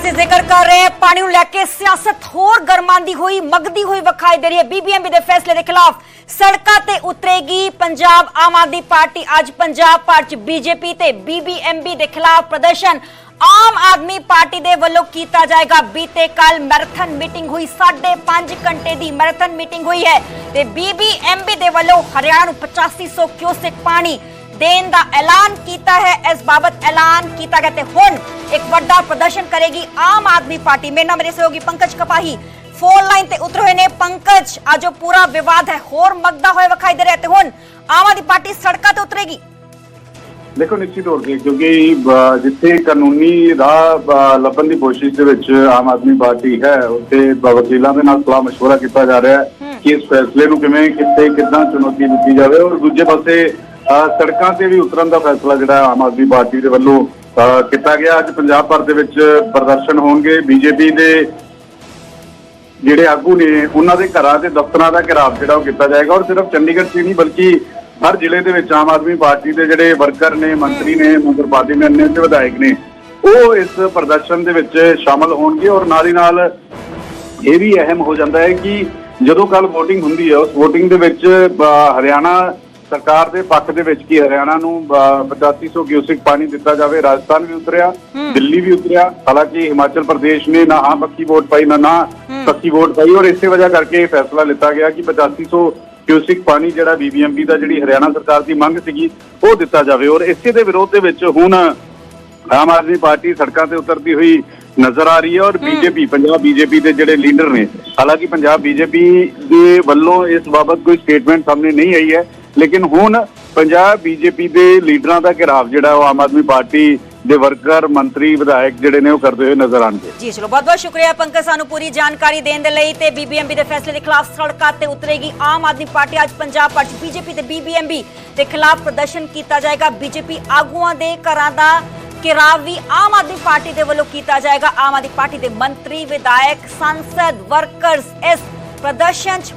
ਅਸੀਂ ਜ਼ਿਕਰ ਕਰ ਰਹੇ ਹਾਂ ਪਾਣੀ ਨੂੰ ਲੈ ਕੇ ਸਿਆਸਤ ਹੋਰ ਗਰਮਾਂਦੀ ਹੋਈ, ਮਗਦੀ ਹੋਈ ਵਿਖਾਈ ਦੇ ਰਹੀ ਹੈ। ਬੀਬੀਐਮਬੀ ਦੇ ਫੈਸਲੇ ਦੇ ਖਿਲਾਫ ਸੜਕਾਂ ਤੇ ਉਤਰੇਗੀ ਪੰਜਾਬ ਆਮ ਆਦਮੀ ਪਾਰਟੀ। ਅੱਜ ਪੰਜਾਬ ਭਰ ਚ ਬੀਜੇਪੀ ਤੇ ਬੀਬੀਐਮਬੀ ਦੇ ਖਿਲਾਫ ਪ੍ਰਦਰਸ਼ਨ ਆਮ ਆਦਮੀ ਪਾਰਟੀ ਦੇ ਵੱਲੋਂ ਕੀਤਾ ਜਾਏਗਾ। ਬੀਤੇ ਕੱਲ ਮੈਰਾਥਨ ਮੀਟਿੰਗ ਹੋਈ 5.5 ਘੰਟੇ ਦੀ ਮੈਰਾਥਨ ਮੀਟਿੰਗ ਹੋਈ ਹੈ ਤੇ ਬੀਬੀਐਮਬੀ ਦੇ ਵੱਲੋਂ ਹਰਿਆਣਾ ਨੂੰ 8500 ਕਿਊਸੈਕ ਪਾਣੀ ਦੇਣ ਦਾ ਐਲਾਨ ਕੀਤਾ ਹੈ। ਇਸ ਬਾਬਤ ਐਲਾਨ ਕੀਤਾ ਗਿਆ ਤੇ ਹੁਣ ਇੱਕ ਵੱਡਾ ਪ੍ਰਦਰਸ਼ਨ ਕਰੇਗੀ ਆਮ ਆਦਮੀ ਪਾਰਟੀ ਮੇਰੇ ਨਾਲ ਮੇਰੇ ਸਹਿਯੋਗੀ ਪੰਕਜ ਕਪਾਹੀ ਫੋਨ ਲਾਈਨ ਤੇ ਉਤਰੇ ਹੋਏ ਨੇ ਪੰਕਜ ਅੱਜ ਉਹ ਪੂਰਾ ਵਿਵਾਦ ਹੈ ਹੋਰ ਮਗਦਾ ਹੋਇਆ ਵਿਖਾਈ ਦੇ ਰਿਹਾ ਤੇ ਹੁਣ ਆਮ ਆਦਮੀ ਪਾਰਟੀ ਸੜਕਾਂ ਤੇ ਉਤਰੇਗੀ ਦੇਖੋ ਨਿਸ਼ਚਿਤ ਤੌਰ ਤੇ ਕਿਉਂਕਿ ਅਹ, ਜਿੱਥੇ ਕਾਨੂੰਨੀ ਰਾਹ ਅਹ, ਲੱਭਣ ਦੀ ਕੋਸ਼ਿਸ਼ ਦੇ ਵਿੱਚ ਆਮ ਆਦਮੀ ਪਾਰਟੀ ਹੈ ਉੱਥੇ ਵਕੀਲਾਂ ਦੇ ਨਾਲ ਸਲਾਹ مشورہ ਕੀਤਾ ਜਾ ਰਿਹਾ ਹੈ ਕਿ ਇਸ ਫੈਸਲੇ ਨੂੰ ਕਿਵੇਂ ਕਿੱਥੇ ਕਿੱਦਾਂ ਚੁਣੌਤੀ ਦਿੱਤੀ ਜਾਵੇ ਔਰ ਦੂਜੇ ਪਾਸੇ ਅਹ, ਸੜਕਾਂ ਤੇ ਵੀ ਉਤਰਨ ਦਾ ਫੈਸਲਾ ਜਿਹੜਾ ਆਮ ਆਦਮੀ ਪਾਰਟੀ ਦੇ ਵੱਲੋਂ ਅਹ, ਕੀਤਾ ਗਿਆ। ਅੱਜ ਪੰਜਾਬ ਭਰ ਦੇ ਵਿੱਚ ਪ੍ਰਦਰਸ਼ਨ ਹੋਣਗੇ। ਬੀਜੇਪੀ ਦੇ ਜਿਹੜੇ ਆਗੂ ਨੇ ਉਹਨਾਂ ਦੇ ਘਰਾਂ ਤੇ ਦਫ਼ਤਰਾਂ ਦਾ ਘਿਰਾਵ ਜਿਹੜਾ ਉਹ ਕੀਤਾ ਜਾਏਗਾ। ਔਰ ਸਿਰਫ ਚੰਡੀਗੜ੍ਹ 'ਚ ਹੀ ਨਹੀਂ ਬਲਕਿ ਹਰ ਜ਼ਿਲ੍ਹੇ ਦੇ ਵਿੱਚ ਆਮ ਆਦਮੀ ਪਾਰਟੀ ਦੇ ਜਿਹੜੇ ਵਰਕਰ ਨੇ ਮੰਤਰੀ ਨੇ ਮੈਂਬਰ ਪਾਰਲੀਮੈਂਟ ਨੇ ਤੇ ਵਿਧਾਇਕ ਨੇ ਉਹ ਇਸ ਪ੍ਰਦਰਸ਼ਨ ਦੇ ਵਿੱਚ ਸ਼ਾਮਲ ਹੋਣਗੇ। ਔਰ ਨਾਲ ਹੀ ਨਾਲ ਇਹ ਵੀ ਅਹਿਮ ਹੋ ਜਾਂਦਾ ਹੈ ਕਿ ਜਦੋਂ ਕੱਲ VOTING ਹੁੰਦੀ ਹੈ ਉਸ VOTING ਦੇ ਵਿੱਚ ਹਰਿਆਣਾ ਸਰਕਾਰ ਦੇ ਪੱਖ ਦੇ ਵਿੱਚ ਕੀ ਹਰਿਆਣਾ ਨੂੰ ਅਹ, 8500 ਕਿਊਸਿਕ ਪਾਣੀ ਦਿੱਤਾ ਜਾਵੇ ਰਾਜਸਥਾਨ ਵੀ ਉਤਰਿਆ ਦਿੱਲੀ ਵੀ ਉਤਰਿਆ। ਹਾਲਾਂਕਿ ਹਿਮਾਚਲ ਪ੍ਰਦੇਸ਼ ਨੇ ਨਾ ਹਾਂ ਪੱਕੀ ਵੋਟ ਪਾਈ ਨਾ ਨਾ ਪੱਕੀ ਵੋਟ ਪਾਈ ਔਰ ਇਸੇ ਵਜ੍ਹਾ ਕਰਕੇ ਇਹ ਫੈਸਲਾ ਲਿੱਤਾ ਗਿਆ ਕਿ 8500 ਕਿਊਸਿਕ ਪਾਣੀ ਜਿਹੜਾ ਬੀਬੀਐਮਬੀ ਦਾ ਜਿਹੜੀ ਹਰਿਆਣਾ ਸਰਕਾਰ ਦੀ ਮੰਗ ਸੀਗੀ ਉਹ ਦਿੱਤਾ ਜਾਵੇ। ਔਰ ਇਸੇ ਦੇ ਵਿਰੋਧ ਦੇ ਵਿੱਚ ਹੁਣ ਆਮ ਆਦਮੀ ਪਾਰਟੀ ਸੜਕਾਂ ਤੇ ਉਤਰਦੀ ਹੋਈ ਨਜ਼ਰ ਆ ਰਹੀ ਹੈ ਔਰ ਬੀਜੇਪੀ ਪੰਜਾਬ ਬੀਜੇਪੀ ਦੇ ਜਿਹੜੇ ਲੀਡਰ ਨੇ ਹਾਲਾਂਕਿ ਪੰਜਾਬ ਬੀਜੇਪੀ ਦੇ ਵੱਲੋਂ ਇਸ ਬਾਬਤ ਕੋਈ ਸਟੇਟਮੈਂਟ ਸਾਹਮਣੇ ਨਹੀਂ ਆਈ ਹੈ। ਲੇਕਿਨ ਹੁਣ ਪੰਜਾਬ ਬੀਜੇਪੀ ਦੇ ਲੀਡਰਾਂ ਦਾ ਘਿਰਾਵ ਜਿਹੜਾ ਉਹ ਆਮ ਆਦਮੀ ਪਾਰਟੀ ਦੇ ਵਰਕਰ, ਮੰਤਰੀ, ਵਿਧਾਇਕ ਜਿਹੜੇ ਨੇ ਉਹ ਕਰਦੇ ਹੋਏ ਨਜ਼ਰ ਆਣਗੇ ਜੀ, ਚਲੋ, ਬਹੁਤ ਬਹੁਤ ਸ਼ੁਕਰੀਆ ਪੰਕਜ ਸਾਨੂੰ ਪੂਰੀ ਜਾਣਕਾਰੀ ਦੇਣ ਦੇ ਲਈ ਤੇ ਬੀਬੀਐਮਬੀ ਦੇ ਫੈਸਲੇ ਦੇ ਖਿਲਾਫ ਸੜਕਾਂ ਤੇ ਉਤਰੇਗੀ ਆਮ ਆਦਮੀ ਪਾਰਟੀ। ਅੱਜ ਪੰਜਾਬ ਭਰ ਬੀਜੇਪੀ ਤੇ ਬੀਬੀਐਮਬੀ ਦੇ ਖਿਲਾਫ ਪ੍ਰਦਰਸ਼ਨ ਕੀਤਾ ਜਾਏਗਾ। ਬੀਜੇਪੀ ਆਗੂਆਂ ਦੇ ਘਰਾਂ ਦਾ ਘਿਰਾਵ ਵੀ ਆਮ ਆਦਮੀ ਪਾਰਟੀ ਦੇ ਵੱਲੋਂ ਕੀਤਾ ਜਾਏਗਾ। ਆਮ ਆਦਮੀ ਪਾਰਟੀ ਦੇ ਮੰਤਰੀ, ਵਿਧਾਇਕ, ਸੰਸਦ, ਵਰਕਰਸ ਇਸ ਪ੍ਰਦਰਸ਼ਨ ਚ